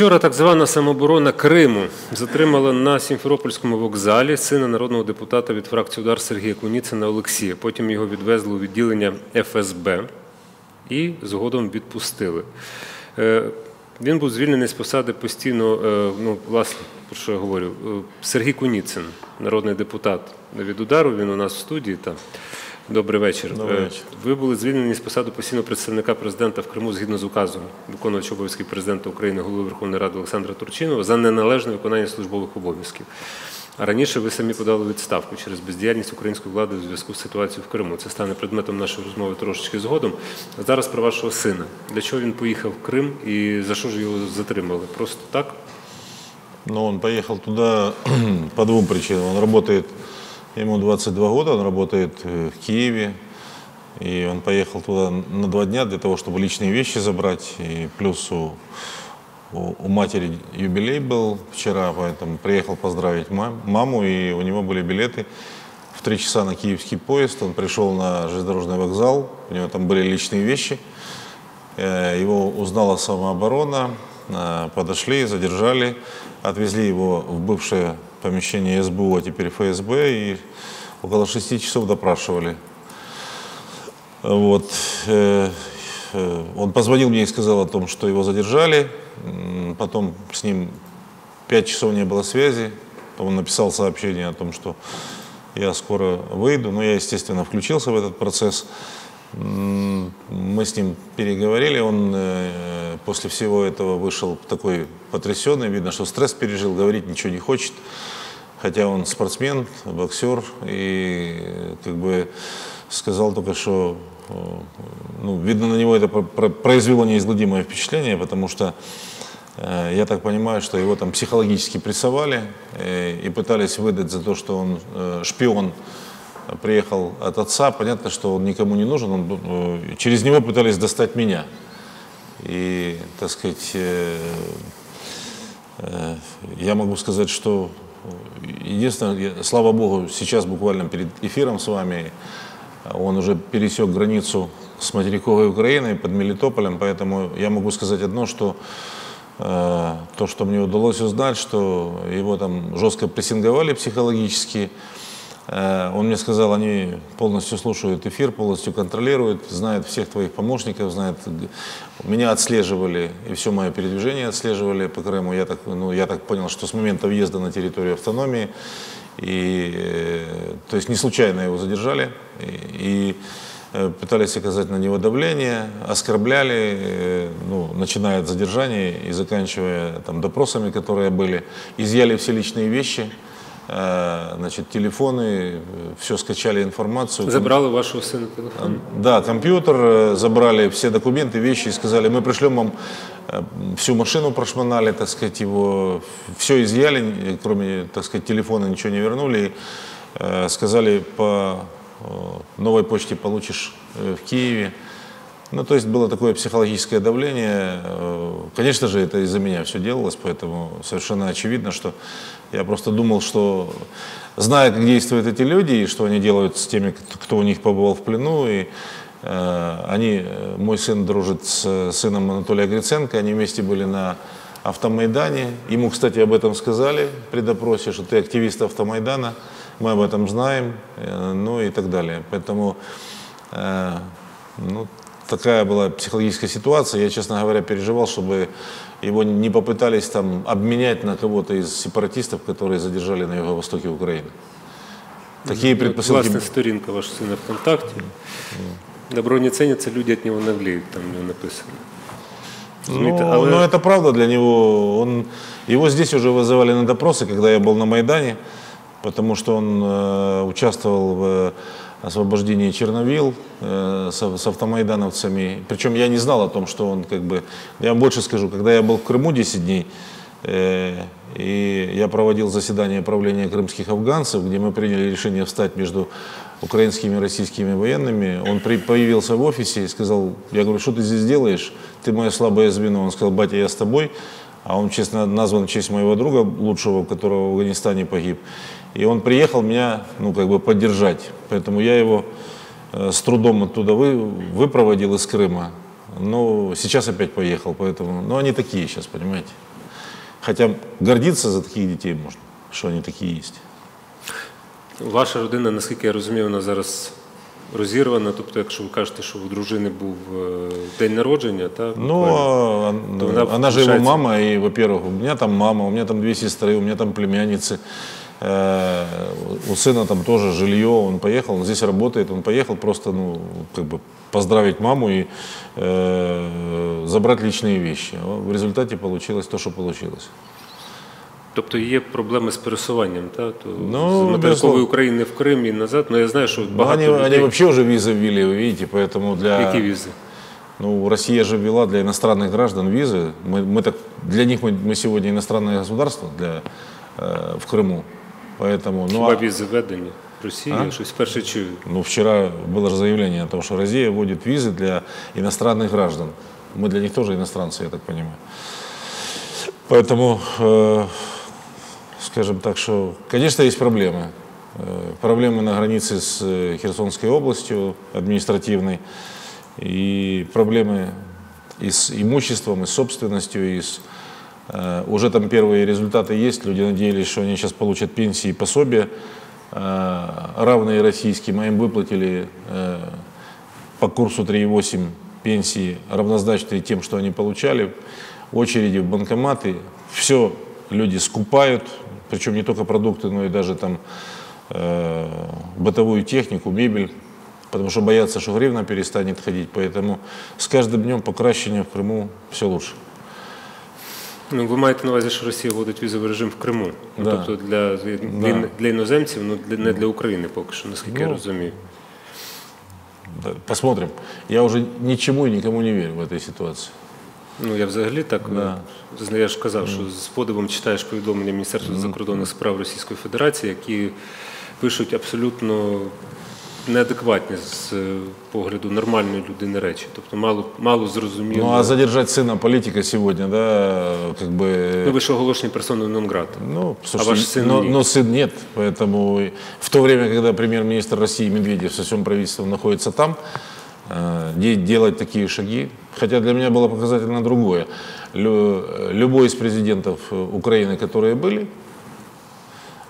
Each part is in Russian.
Вчора так звана самооборона Криму затримала на Сімферопольському вокзалі сина народного депутата від фракції Удар Сергія Куніцина Олексія. Потім його відвезли у відділення ФСБ і згодом відпустили. Е, Він був звільнений з посади постійно, е, ну, власне, про що я говорю, е, Сергій Куніцин, народний депутат від удару, він у нас в студії. Там. Добрий вечір. Добрий Е, вечір. Ви були звільнені з посади постійного представника президента в Криму згідно з указом виконувача обов'язків президента України, голови Верховної Ради Олександра Турчинова за неналежне виконання службових обов'язків. А раніше ви самі подали відставку через бездіяльність української влади у зв'язку з ситуацією в Криму. Це стане предметом нашої розмови трошечки згодом. А зараз про вашого сина. Для чого він поїхав в Крим і за що ж його затримали? Просто так? Но он поехал туда по двум причинам. Он работает, ему 22 года, он работает э, в Киеве. И он поехал туда на два дня для того, чтобы личные вещи забрать. И плюс у, у, у матери юбилей был вчера, поэтому приехал поздравить мам- маму. И у него были билеты в три часа на киевский поезд. Он пришел на железнодорожный вокзал, у него там были личные вещи. Э, Его узнала самооборона, э, подошли, задержали, отвезли его в бывшее помещение СБУ, а теперь ФСБ, и около шести часов допрашивали. Вот. э, э, Он позвонил мне и сказал о том, что его задержали. Потом с ним пять часов не было связи. Он написал сообщение о том, что я скоро выйду. Но я, естественно, включился в этот процесс. Мы с ним переговорили. Он э, после всего этого вышел такой потрясенный. Видно, что стресс пережил, говорить ничего не хочет. Хотя он спортсмен, боксер. И как бы сказал только, что э, ну, видно, на него это про- про- произвело неизгладимое впечатление, потому что э, я так понимаю, что его там психологически прессовали э, и пытались выдать за то, что он шпион, приехал от отца. Понятно, что он никому не нужен, он, через него пытались достать меня. И, так сказать, э, э, я могу сказать, что э, единственное, слава богу, сейчас буквально перед эфиром с вами он уже пересек границу с материковой Украиной под Мелитополем, поэтому я могу сказать одно, что э, то, что мне удалось узнать, что его там жестко прессинговали психологически, Он мне сказал, они полностью слушают эфир, полностью контролируют, знают всех твоих помощников, знают, меня отслеживали и все мое передвижение отслеживали по Крыму. Я так, ну, я так понял, что с момента въезда на территорию автономии, и, э, то есть не случайно его задержали, и, и, э, пытались оказать на него давление, оскорбляли, э, ну, начиная от задержания и заканчивая там, допросами, которые были, изъяли все личные вещи, э, значит, телефоны, все скачали информацию. Забрали вашого сина телефон. Да, компьютер, э, забрали все документы, вещи и сказали, мы пришлем вам э, всю машину прошмонали, так сказать, его все изъяли, э, кроме, так сказать, телефона ничего не вернули. И, э, сказали, по э, новой почте получишь э, в Киеве. Ну, то есть было такое психологическое давление. Э, Конечно же, это из-за меня все делалось, поэтому совершенно очевидно, что я просто думал, что зная, как действуют эти люди и что они делают с теми, кто- у них побывал в плену, и э, они, э, мой сын дружит с сыном Анатолия Гриценко, они вместе были на автомайдане. Ему, кстати, об этом сказали при допросе, что ты активист автомайдана, мы об этом знаем, ну и так далее. Поэтому ну, такая была психологическая ситуация. Я, честно говоря, переживал, чтобы его не попытались там обменять на кого-то из сепаратистов, которые задержали на юго-востоке Украины. Такие От, предпосылки... Власне, сторінка вашого сина ВКонтакті. Добро не ценятся, люди от него наглеют, там у него написано. Ну, Розумієте? Але- ну, это правда для него. Он, его здесь уже вызывали на допросы, когда я был на Майдане, потому что он э, участвовал в освобождении Черновил э, с, с автомайдановцами. Причем я не знал о том, что он как бы... Я вам больше скажу, когда я был в Крыму 10 дней, э, и я проводил заседание правления крымских афганцев, где мы приняли решение встать между украинскими и российскими военными. Он при- появился в офисе и сказал, я говорю, что ты здесь делаешь? Ты мое слабое звено. Он сказал, батя, я с тобой. А он, честно, назван в честь моего друга лучшего, которого в Афганистане погиб. И он приехал меня, ну, как бы поддержать. Поэтому я его э, с трудом оттуда вы, выпроводил из Крыма. Но сейчас опять поехал, поэтому, ну, они такие сейчас, понимаете. Хотя гордиться за таких детей можно, что они такие есть. Ваша родина, наскільки я розумію, вона зараз розірвана. Тобто, якщо ви кажете, що у дружини був день народження, так? Ну, а, То она, она она же его мама, и, во-первых, у меня там мама, у меня там две сестры, у меня там племянницы. Э, У сына там тоже жилье, он поехал, он здесь работает, он поехал просто, ну, как бы поздравить маму и э, забрать личные вещи. А В результате получилось то, что получилось. Тобто є проблеми з пересуванням, так? То Ну, з материкової безусловно. України в Крим і назад. Ну я знаю, що Но багато они, людей... они вообще уже визы ввели, вы видите, поэтому для... Які візи? Ну, Россия же ввела для иностранных граждан визы. Мы, мы так, для них мы, мы сегодня иностранное государство для, э, в Крыму. Поэтому, ну, Хіба а- візи введені в Росії? А? Я щось вперше чую. ну, вчера было же заявление о том, что Россия вводит визы для иностранных граждан. Мы для них тоже иностранцы, я так понимаю. Поэтому, э, скажем так, что, конечно, есть проблемы. Э, проблемы на границе с э, Херсонской областью административной. И проблемы и с имуществом, и с собственностью, и с... э, Уже там первые результаты есть. Люди надеялись, что они сейчас получат пенсии и пособия, равные российским, а им выплатили по курсу 3,8 пенсии, равнозначные тем, что они получали, очереди в банкоматы, все люди скупают, причем не только продукты, но и даже там э, бытовую технику, мебель, потому что боятся, что гривна перестанет ходить, поэтому с каждым днем покращения в Крыму все лучше. Ну, ви маєте на увазі, що Росія вводить візовий режим в Криму. Ну, Да. Тобто для, для, Да. для іноземців, ну для, не для України поки що, наскільки я Ну, розумію. Да, Посмотрим. Я уже ничему и никому не верю в этой ситуации. Ну я взагалі так Да. е, я ж казав, що з подивом читаєш повідомлення Міністерства закордонних справ Російської Федерації, які пишуть абсолютно неадекватні з е, погляду нормальної людини речі. Тобто мало мало зрозуміло. Ну а задержать сына политика сегодня, да, как бы... Ну, ви ж оголошені персоною нон-грата. Ну, а слушайте, ваш сын но, нет. но сын нет, поэтому и в то время, когда премьер-министр России Медведев со всем правительством находится там, э, де- делать такие шаги, хотя для меня было показательно другое. Лю- любой из президентов э, Украины, которые были,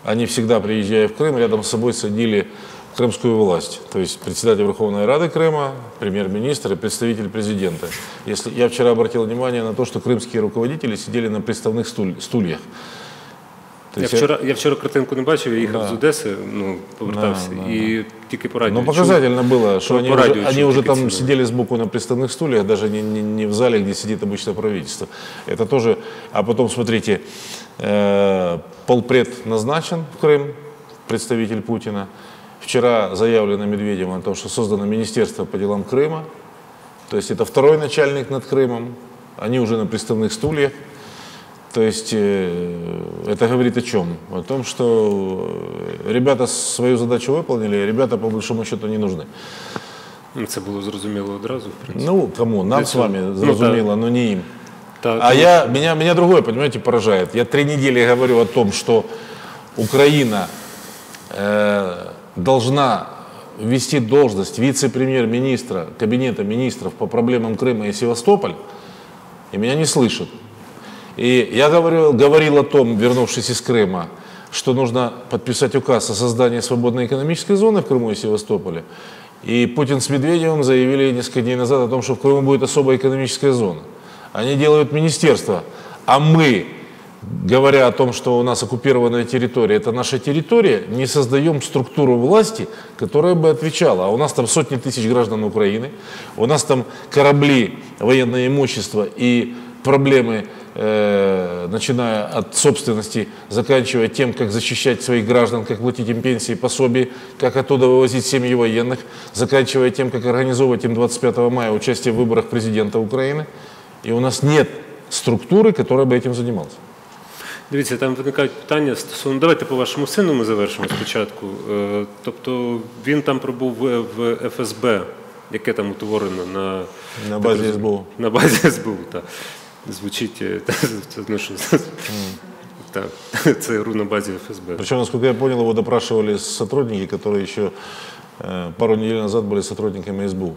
они всегда, приезжая в Крым, рядом с собой садили крымскую власть. То есть председатель Верховной Рады Крыма, премьер-министр и представитель президента. Если, я вчера обратил внимание на то, что крымские руководители сидели на приставных стуль- стульях. То Я есть вчора, я вчора картинку не бачив, я їхав Да. з Одеси, ну, повертався, Да, да, і тільки по радіо. Ну, чув. показательно было, что по- они, по уже, радио они чув уже такі там ціни. сидели сбоку на приставных стульях, даже не, не, не в зале, где сидит обычно правительство. Это тоже... А потом, смотрите, э, полпред назначен в Крым, представитель Путина. Вчера заявлено Медведевым о том, что создано Министерство по делам Крыма. То есть это второй начальник над Крымом. Они уже на приставных стульях. То есть э, это говорит о чем? О том, что э, ребята свою задачу выполнили, ребята по большому счету не нужны. Ну, Це було зрозуміло одразу, в принципі. Ну, кому? Нам Для с вами, Ну, зразумело, но не им. Та, А я, меня, меня другое, понимаете, поражает. Я три недели говорю о том, что Украина э, должна ввести должность вице-премьер-министра Кабинета министров по проблемам Крыма и Севастополя, и меня не слышат. И я говорил, говорил о том, вернувшись из Крыма, что нужно подписать указ о создании свободной экономической зоны в Крыму и Севастополе. И Путин с Медведевым заявили несколько дней назад о том, что в Крыму будет особая экономическая зона. Они делают министерство, а мы, говоря о том, что у нас оккупированная территория, это наша территория, не создаем структуру власти, которая бы отвечала. А у нас там сотни тысяч граждан Украины, у нас там корабли, военное имущество и проблемы, э, начиная от собственности, заканчивая тем, как защищать своих граждан, как платить им пенсии, пособия, как оттуда вывозить семьи военных, заканчивая тем, как организовывать им 25 мая участие в выборах президента Украины. И у нас нет структуры, которая бы этим занималась. Дивіться, там виникають питання стосовно. Давайте по вашому сину ми завершимо спочатку. Е, Тобто він там пробув в в ФСБ, яке там утворено на, На базе СБУ. на базі СБУ. Так. Звучить е, це, ну, що, так, ЦРУ на базі ФСБ. Причем, насколько я понял, его допрашивали сотрудники, которые еще э, пару недель назад были сотрудниками СБУ.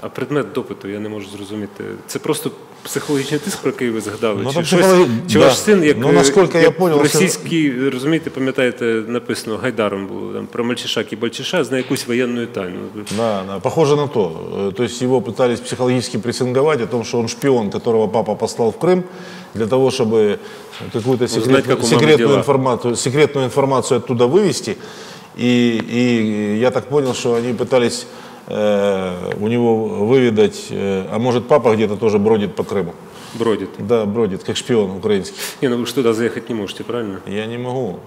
А предмет допиту я не можу зрозуміти. Це просто психологічний тиск, про який ви згадали? Ну, чи там щось, психологі- чи да. ваш син, як, Ну, наскільки як я понял, російський, розумієте, пам'ятаєте, написано Гайдаром було там про мальчиша Кібальчиша знає якусь воєнну тайну. Да, да, похоже на то. Э, То есть его пытались психологически прессинговать о том, что он шпион, которого папа послал в Крым, для того, чтобы какую-то секрет- Узнать, как у мамы секретную, дела. информацию, секретную информацию оттуда вывести. И, и я так понял, что они пытались э, у него выведать, э, а может папа где-то тоже бродит по Крыму. Бродит. Да, бродит, как шпион украинский. Не, ну вы же туда заехать не можете, правильно? Я не могу.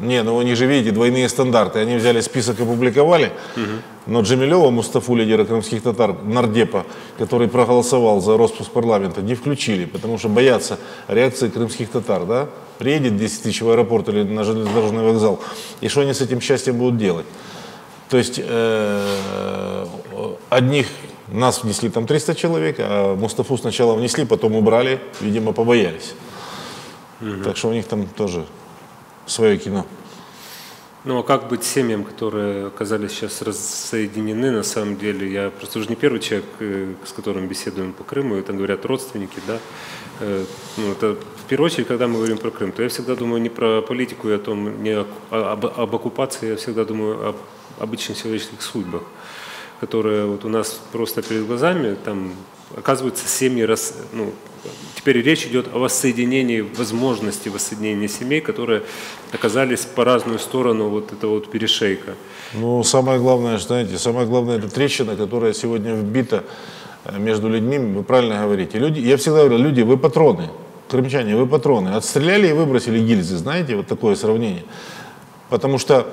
Не, ну вы не же видите, двойные стандарты. Они взяли список и опубликовали, но Джемилева, Мустафу, лидера крымских татар, нардепа, который проголосовал за распуск парламента, не включили, потому что боятся реакции крымских татар, да? Приедет 10 тысяч в аэропорт или на железнодорожный вокзал, и что они с этим счастьем будут делать? То есть э, одних нас внесли там 300 человек, а Мустафу сначала внесли, потом убрали, видимо, побоялись. Так что у них там тоже свое кино. Ну а как быть семьям, которые оказались сейчас рассоединены на самом деле? Я просто уже не первый человек, э, с которым беседуем по Крыму, это говорят родственники, да. Э, Ну, это в первую очередь, когда мы говорим про Крым, то я всегда думаю не про политику и о том, не о- а- об, об оккупации, я всегда думаю об обычных человеческих судьбах, которые вот у нас просто перед глазами, там оказывается семьи, рас, ну, теперь речь идет о воссоединении, возможности воссоединения семей, которые оказались по разную сторону вот этого вот перешейка. Ну, самое главное, знаете, самое главное, это трещина, которая сегодня вбита э, между людьми, вы правильно говорите. Люди, я всегда говорю, люди, вы патроны, крымчане, вы патроны. Отстреляли и выбросили гильзы, знаете, вот такое сравнение. Потому что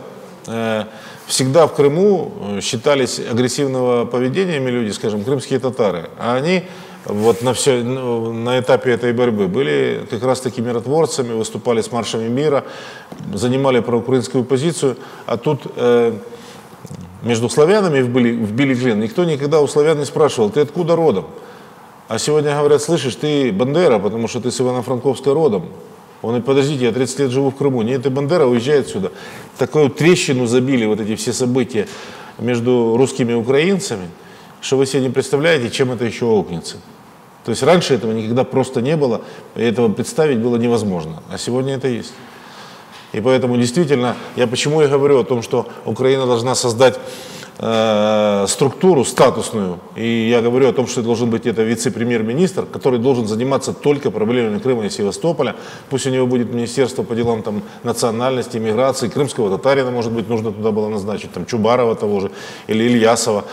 э, всегда в Крыму э, считались агрессивного поведениями люди, скажем, крымские татары. А они вот на, все, ну, на этапе этой борьбы были как раз таки миротворцами, выступали с маршами мира, занимали проукраинскую позицию. А тут э, между славянами вбили, вбили клин. Никто никогда у славян не спрашивал, ты откуда родом? А сегодня говорят, слышишь, ты Бандера, потому что ты с Ивано-Франковска родом. Он и подождите, я 30 лет живу в Крыму. Нет, ты Бандера, уезжай отсюда. Такую трещину забили вот эти все события между русскими и украинцами, что вы себе не представляете, чем это еще аукнется. То есть раньше этого никогда просто не было, и этого представить было невозможно. А сегодня это есть. И поэтому действительно, я почему и говорю о том, что Украина должна создать э, структуру статусную. И я говорю о том, что должен быть это вице-премьер-министр, который должен заниматься только проблемами Крыма и Севастополя. Пусть у него будет министерство по делам там, национальности, миграции, крымского татарина, может быть, нужно туда было назначить, там, Чубарова того же, или Ильясова,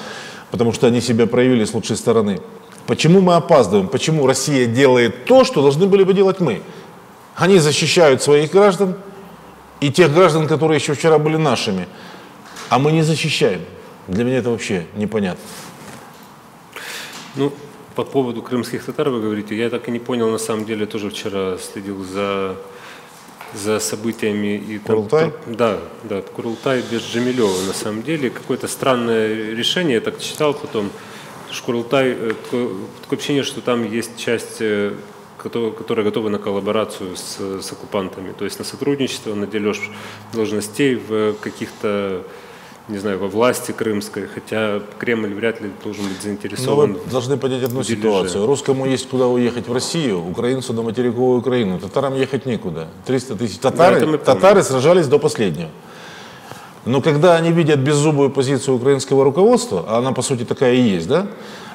потому что они себя проявили с лучшей стороны. Почему мы опаздываем? Почему Россия делает то, что должны были бы делать мы? Они защищают своих граждан и тех граждан, которые еще вчера были нашими, а мы не защищаем. Для меня это вообще непонятно. Ну, по поводу крымских татар вы говорите, я так и не понял, на самом деле, тоже вчера следил за, за событиями. И там- Курултай? да, да, Курултай без Джамилева, на самом деле. Какое-то странное решение, я так читал потом, что Курултай, э, такое, такое ощущение, что там есть часть э, кото- которая готова на коллаборацию с, с оккупантами, то есть на сотрудничество, на дележ должностей в каких-то, не знаю, во власти крымской, хотя Кремль вряд ли должен быть Но заинтересован. вы должны понять одну дележе. ситуацию. Русскому есть куда уехать в Россию, украинцу на материковую Украину. Татарам ехать некуда. 300 тысяч. Татары, мы помним. татары сражались до последнего. Но когда они видят беззубую позицию украинского руководства, а она по сути такая и есть, да,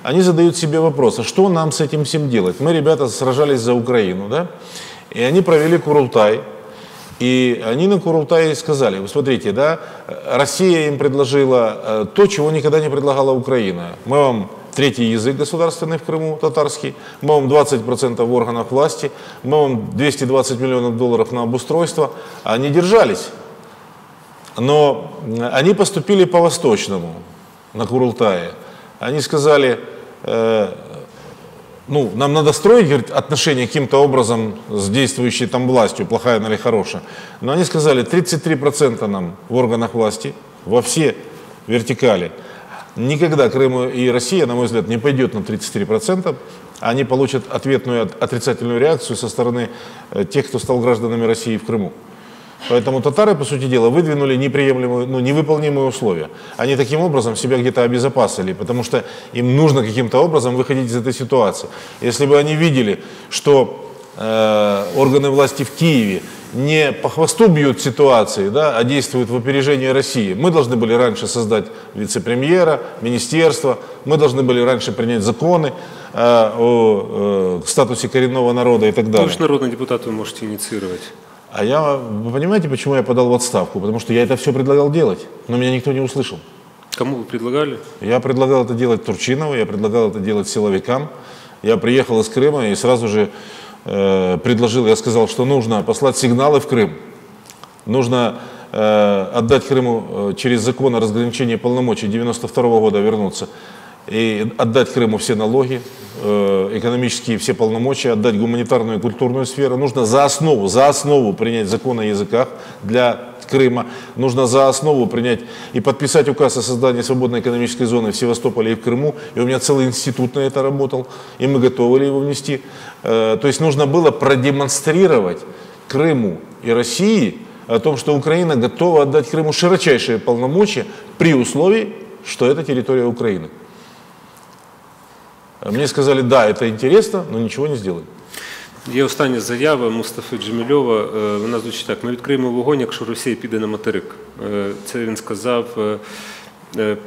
они задают себе вопрос, а что нам с этим всем делать? Мы, ребята, сражались за Украину, да, и они провели Курултай, и они на Курултае сказали, вы смотрите, да, Россия им предложила э, то, чего никогда не предлагала Украина. Мы вам третий язык государственный в Крыму, татарский, мы вам 20% в органах власти, мы вам 220 миллионов долларов на обустройство. Они держались. Но м, они поступили по-восточному на Курултае. Они сказали, э, ну, нам надо строить говорит, отношения каким-то образом с действующей там властью, плохая она или хорошая. Но они сказали, 33% нам в органах власти, во все вертикали. Никогда Крым и Россия, на мой взгляд, не пойдет на 33%. Они получат ответную от- отрицательную реакцию со стороны э, тех, кто стал гражданами России в Крыму. Поэтому татары, по сути дела, выдвинули неприемлемые, ну, невыполнимые условия. Они таким образом себя где-то обезопасили, потому что им нужно каким-то образом выходить из этой ситуации. Если бы они видели, что э, органы власти в Киеве не по хвосту бьют ситуации, да, а действуют в опережении России. Мы должны были раньше создать вице-премьера, министерство, мы должны были раньше принять законы э, о э, статусе коренного народа и так далее. Вы же народный депутат, вы можете инициировать. А я, вы понимаете, почему я подал в отставку? Потому что я это все предлагал делать, но меня никто не услышал. Кому вы предлагали? Я предлагал это делать Турчинову, я предлагал это делать силовикам. Я приехал из Крыма и сразу же э, предложил, я сказал, что нужно послать сигналы в Крым. Нужно э, отдать Крыму э, через закон о разграничении полномочий 92 года вернуться и отдать Крыму все налоги, э, экономические все полномочия, отдать гуманитарную и культурную сферу. Нужно за основу, за основу принять закон о языках для Крыма. Нужно за основу принять и подписать указ о создании свободной экономической зоны в Севастополе и в Крыму. И у меня целый институт на это работал, и мы готовы его внести. Э, то есть нужно было продемонстрировать Крыму и России о том, что Украина готова отдать Крыму широчайшие полномочия при условии, что это территория Украины. Мне сказали, да, это интересно, но нічого не зробили. Є остання заява Мустафи Джемільова. Е, Вона звучить так: ми відкриємо вогонь, якщо Росія піде на материк. Е, Це він сказав е,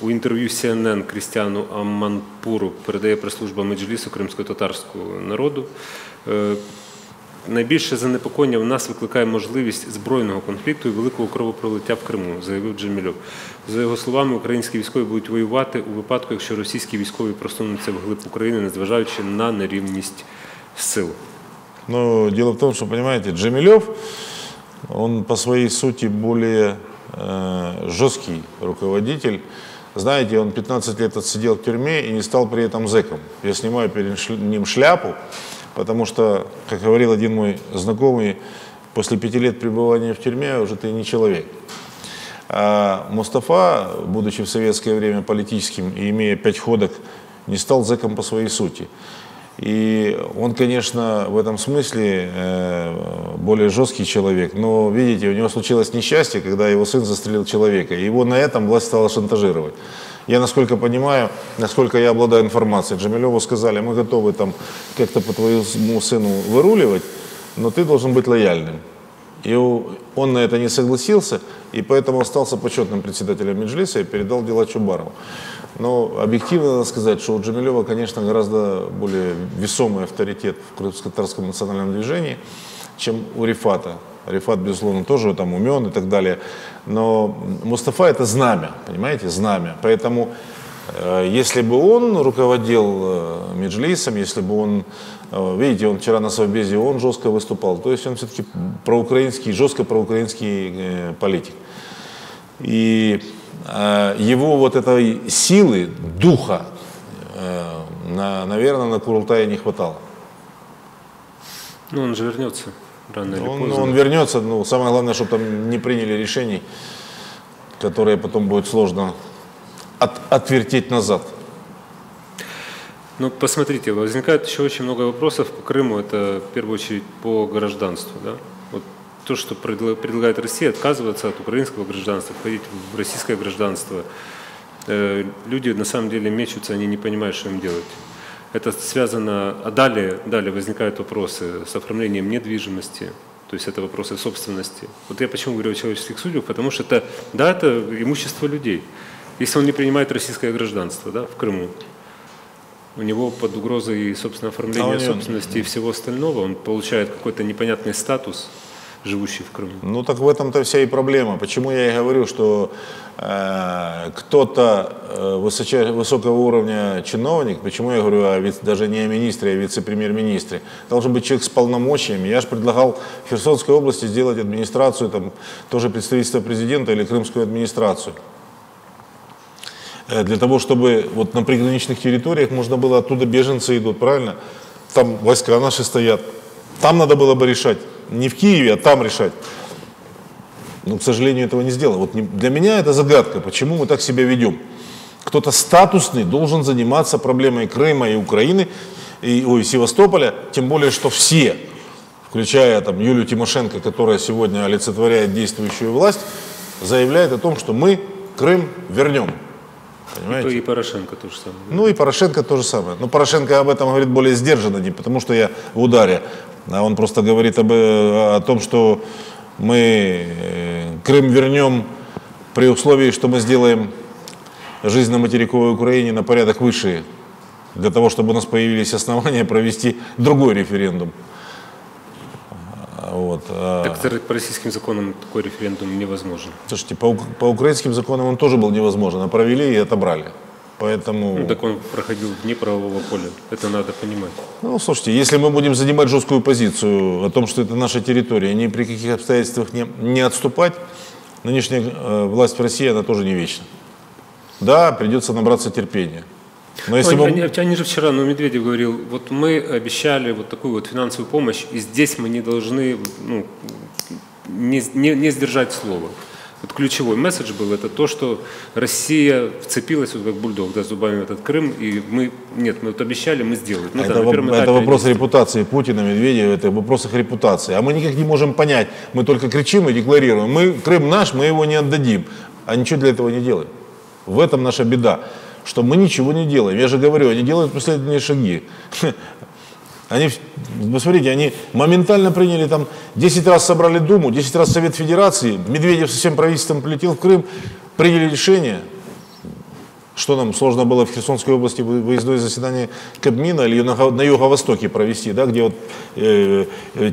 у інтерв'ю CNN Крістіану Амманпуру, передає прес-служба Меджлісу кримсько-татарського народу. Е, Найбільше занепокоєння в нас викликає можливість збройного конфлікту і великого кровопролиття в Криму, заявив Джемільов. За його словами, українські військові будуть воювати у випадку, якщо російські військові просунуться вглиб України, незважаючи на нерівність сил. Но дело в том, что, понимаете, Джемилев, он по своей сути более э, жесткий руководитель. Знаете, он 15 лет отсидел в тюрьме и не стал при этом зэком. Я снимаю перед шля- ним шляпу, потому что, как говорил один мой знакомый, после пяти лет пребывания в тюрьме уже ты не человек. А Мустафа, будучи в советское время политическим и имея пять ходок, не стал зэком по своей сути. И он, конечно, в этом смысле э, более жесткий человек, но, видите, у него случилось несчастье, когда его сын застрелил человека, и его на этом власть стала шантажировать. Я, насколько понимаю, насколько я обладаю информацией, Джамилеву сказали, мы готовы там как-то по твоему сыну выруливать, но ты должен быть лояльным. И он на это не согласился, и поэтому остался почетным председателем Меджлиса и передал дела Чубарову. Но объективно надо сказать, что у Джамилева, конечно, гораздо более весомый авторитет в крымско-татарском национальном движении, чем у Рифата. Рифат, безусловно, тоже там умен и так далее. Но Мустафа это знамя, понимаете, знамя. Поэтому Э, Если бы он руководил э, Меджлисом, если бы он, э, видите, он вчера на Совбезе, он жестко выступал, то есть он все-таки проукраинский, жестко проукраинский политик. И его вот этой силы, духа, на, наверное, на Курултае не хватало. Ну, он же вернется рано или Он, поздно. он вернется, ну, самое главное, чтобы там не приняли решений, которые потом будет сложно от- отвертеть назад. Ну, посмотрите, возникает еще очень много вопросов по Крыму, это в первую очередь по гражданству. Да? Вот то, что предла- предлагает Россия, отказываться от украинского гражданства, входить в российское гражданство. Э, Люди на самом деле мечутся, они не понимают, что им делать. Это связано, а далее, далее возникают вопросы с оформлением недвижимости, то есть это вопросы собственности. Вот я почему говорю о человеческих судьбах, потому что это, да, это имущество людей. Если он не принимает российское гражданство да, в Крыму, у него под угрозой, собственно, оформления А собственности и всего остального, он получает какой-то непонятный статус, живущий в Крыму. Ну так в этом-то вся и проблема. Почему я и говорю, что э, кто-то э, высокого уровня чиновник, почему я говорю о даже не о министре, а о вице-премьер-министре, должен быть человек с полномочиями. Я же предлагал Херсонской области сделать администрацию, там тоже представительство президента или крымскую администрацию. Э, Для того, чтобы вот на приграничных территориях можно было оттуда беженцы идут, правильно? Там войска наши стоят. Там надо было бы решать. Не в Киеве, а там решать. Но, к сожалению, этого не сделано. Вот для меня это загадка, почему мы так себя ведем. Кто-то статусный должен заниматься проблемой Крыма и Украины, и, ой, Севастополя, тем более, что все включая там Юлию Тимошенко, которая сегодня олицетворяет действующую власть, заявляет о том, что мы Крым вернем. Понимаете? И Порошенко то же самое. Ну и Порошенко то же самое. Но Порошенко об этом говорит более сдержанно, не потому что я в ударе, он просто говорит об, э, о том, что мы э, Крым вернем при условии, что мы сделаем жизнь на материковой Украине на порядок выше, для того, чтобы у нас появились основания провести другой референдум. Вот. А так по российским законам такой референдум невозможен. Слушайте, по, по украинским законам он тоже был невозможен, а провели и отобрали. Поэтому... Ну, так он проходил вне правового поля. Это надо понимать. Ну, слушайте, если мы будем занимать жесткую позицию о том, что это наша территория, ни при каких обстоятельствах не, не отступать, нынешняя э, власть в России, она тоже не вечна. Да, придется набраться терпения. Но если они, мы... они, они же вчера, ну, Медведев говорил, вот мы обещали вот такую вот финансовую помощь, и здесь мы не должны ну, не, не, не сдержать слово. Вот ключевой месседж был это то, что Россия вцепилась вот как бульдог да, зубами в этот Крым, и мы, нет, мы вот обещали, мы сделаем. Ну, это, да, во, это вопрос репутации Путина, Медведева, это вопрос их репутации. А мы никак не можем понять, мы только кричим и декларируем, мы, Крым наш, мы его не отдадим, а ничего для этого не делаем. В этом наша беда что мы ничего не делаем. Я же говорю, они делают последние шаги. Они, посмотрите, они моментально приняли там, 10 раз собрали Думу, 10 раз Совет Федерации, Медведев со всем правительством полетел в Крым, приняли решение, что нам сложно было в Херсонской области выездное заседание Кабмина или на, на юго-востоке провести, да, где вот э, э,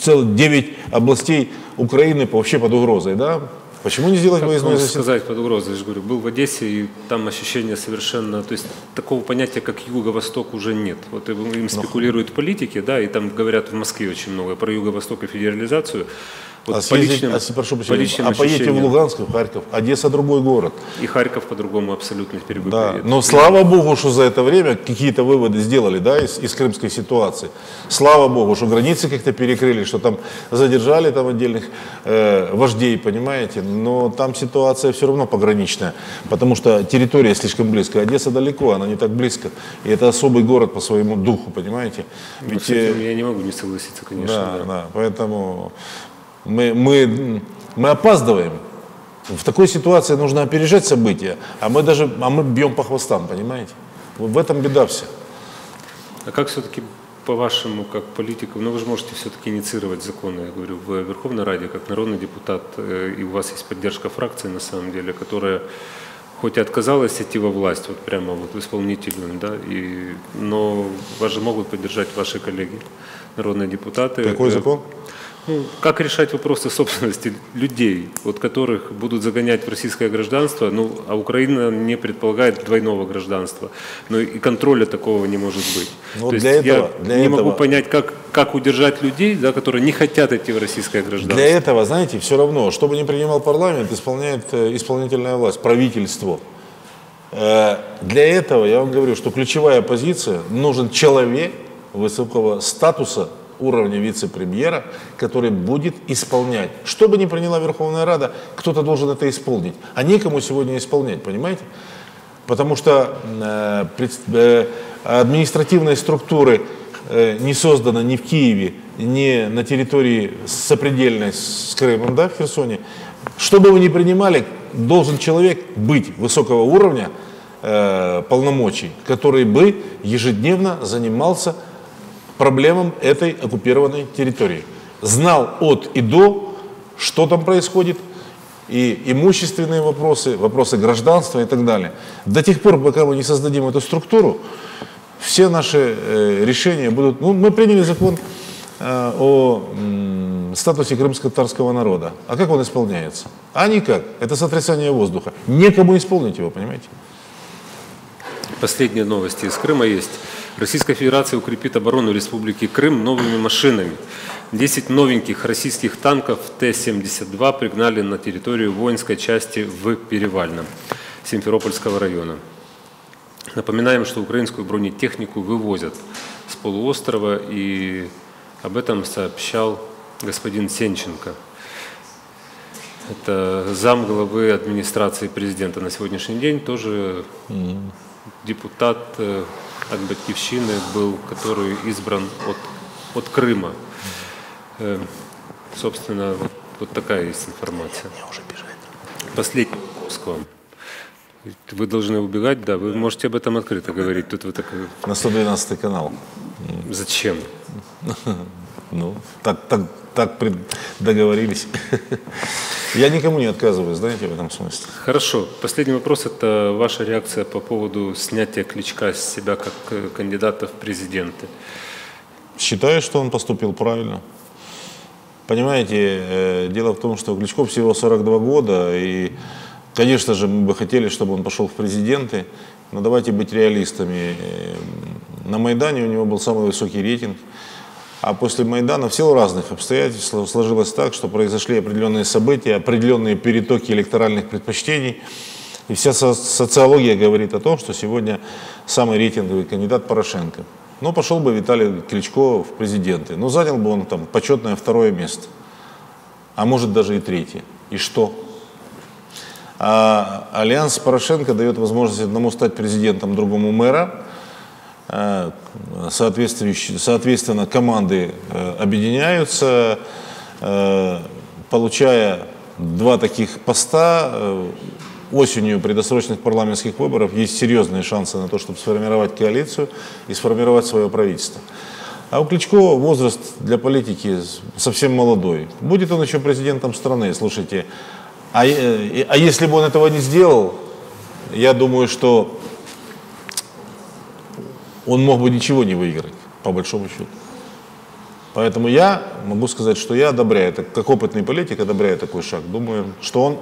целых 9 областей Украины вообще под угрозой, да, Почему не сделать выездное заседание? сказать под угрозой, я же говорю, был в Одессе, и там ощущение совершенно, то есть такого понятия, как юго-восток уже нет. Вот им ну, спекулируют политики, да, и там говорят в Москве очень много про юго-восток и федерализацию. Вот а, по личным, а, прошу по личным а поедете в Луганск, в Харьков, Одесса другой город. И Харьков по-другому абсолютно теперь да. Но слава Богу, что за это время какие-то выводы сделали да, из, из крымской ситуации. Слава Богу, что границы как-то перекрыли, что там задержали там отдельных э, вождей, понимаете. Но там ситуация все равно пограничная, потому что территория слишком близко. Одесса далеко, она не так близко. И это особый город по своему духу, понимаете. Ну, Ведь, ну, этим я не могу не согласиться, конечно. Да, да. да. Поэтому мы, мы, мы опаздываем. В такой ситуации нужно опережать события, а мы даже а мы бьем по хвостам, понимаете? Вот в этом беда вся. А как все-таки по-вашему, как политику, ну вы же можете все-таки инициировать законы, я говорю, в Верховной Раде, как народный депутат, э, и у вас есть поддержка фракции, на самом деле, которая хоть и отказалась идти во власть, вот прямо вот в исполнительную, да, и, но вас же могут поддержать ваши коллеги, народные депутаты. Какой закон? Ну, как решать вопросы собственности людей, вот которых будут загонять в российское гражданство, ну, а Украина не предполагает двойного гражданства, но и контроля такого не может быть. Ну, То для есть этого, я для не этого... могу понять, как, как удержать людей, да, которые не хотят идти в российское гражданство. Для этого, знаете, все равно, что бы ни принимал парламент, исполняет э, исполнительная власть, правительство. Э, для этого, я вам говорю, что ключевая позиция, нужен человек высокого статуса, уровня вице-премьера, который будет исполнять. Что бы ни приняла Верховная Рада, кто-то должен это исполнить. А некому сегодня исполнять, понимаете? Потому что э, э, административные структуры э, не созданы ни в Киеве, ни на территории сопредельной с Крымом, да, в Херсоне. Что бы вы ни принимали, должен человек быть высокого уровня э, полномочий, который бы ежедневно занимался проблемам этой оккупированной территории. Знал от и до, что там происходит, и имущественные вопросы, вопросы гражданства и так далее. До тех пор, пока мы не создадим эту структуру, все наши э, решения будут... Ну, мы приняли закон э, о э, статусе крымско-татарского народа. А как он исполняется? А никак. Это сотрясание воздуха. Некому исполнить его, понимаете? Последние новости из Крыма есть. Российская Федерация укрепит оборону Республики Крым новыми машинами. 10 новеньких российских танков Т-72 пригнали на территорию воинской части в Перевальном Симферопольского района. Напоминаем, что украинскую бронетехнику вывозят с полуострова, и об этом сообщал господин Сенченко. Это зам главы администрации президента на сегодняшний день, тоже депутат э, от Батьковщины был, который избран от, от Крыма. Э, Собственно, вот, вот такая есть информация. Последний вопрос к вам. Вы должны убегать, да, вы можете об этом открыто говорить. Тут вы так... э, На 112 канал. Зачем? Ну, так, так, так пред- договорились. Я никому не отказываю, знаете, в этом смысле. Хорошо. Последний вопрос – это ваша реакция по поводу снятия Кличка с себя как э, кандидата в президенты. Считаю, что он поступил правильно. Понимаете, э, дело в том, что Кличко всего 42 года, и, конечно же, мы бы хотели, чтобы он пошел в президенты, но давайте быть реалистами. Э, На Майдане у него был самый высокий рейтинг, а после Майдана в силу разных обстоятельств сложилось так, что произошли определенные события, определенные перетоки электоральных предпочтений, и вся со- социология говорит о том, что сегодня самый рейтинговый кандидат Порошенко. Ну, пошел бы Виталий Кличко в президенты. Ну, занял бы он там почетное второе место. А может даже и третье. И что? А Альянс Порошенко дает возможность одному стать президентом, другому мэра. Соответствующие- Соответственно, команды э, объединяются, э, получая два таких поста. э, Осенью при досрочных парламентских выборах есть серьезные шансы на то, чтобы сформировать коалицию и сформировать свое правительство. А у Кличко возраст для политики совсем молодой. Будет он еще президентом страны, слушайте. А, а если бы он этого не сделал, я думаю, что он мог бы ничего не выиграть, по большому счету. Поэтому я могу сказать, что я одобряю, как опытный политик, одобряю такой шаг. Думаю, что он...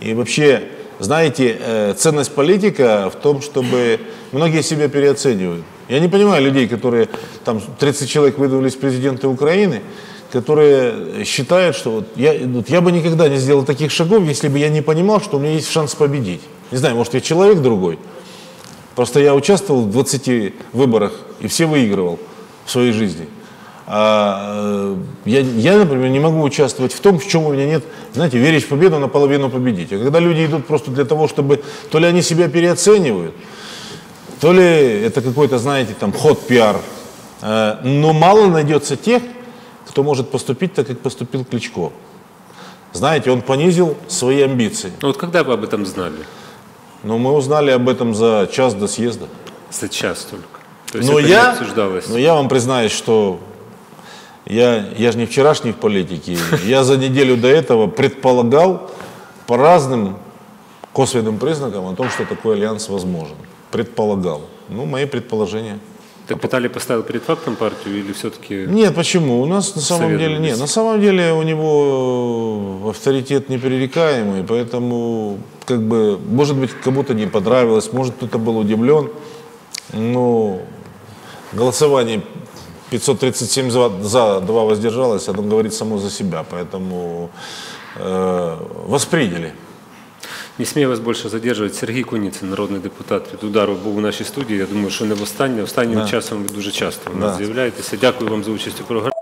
И вообще, знаете, э, ценность политика в том, чтобы... Многие себя переоценивают. Я не понимаю людей, которые... Там 30 человек выдвинулись в президенты Украины, которые считают, что вот я, вот я бы никогда не сделал таких шагов, если бы я не понимал, что у меня есть шанс победить. Не знаю, может, я человек другой. Просто я участвовал в 20 выборах и все выигрывал в своей жизни. А, э, я, я, например, не могу участвовать в том, в чем у меня нет, знаете, верить в победу наполовину победить. А когда люди идут просто для того, чтобы, то ли они себя переоценивают, то ли это какой-то, знаете, там ход пиар. Э, Но мало найдется тех, кто может поступить так, как поступил Кличко. Знаете, он понизил свои амбиции. Ну вот когда вы об этом знали? Но мы узнали об этом за час до съезда. За час только. То есть Но это я, не обсуждалось. но я вам признаюсь, что я, я же не вчерашний в политике. Я за неделю до этого предполагал по разным косвенным признакам о том, что такой альянс возможен. Предполагал. Ну, мои предположения. Так Виталий поставил перед фактом партию или все-таки... Нет, почему? У нас на самом деле нет. На самом деле у него э, авторитет непререкаемый, поэтому, как бы, может быть, кому-то не понравилось, может, кто-то был удивлен. Но голосование 537 за, за 2 воздержалось, оно говорит само за себя, поэтому э, восприняли. Не смію вас більше задержувати. Сергій Куніцин, народний депутат від удару, був у нашій студії. Я думаю, що не в останнє. Останнім часом ви дуже часто у нас Да. з'являєтеся. Дякую вам за участь у програмі.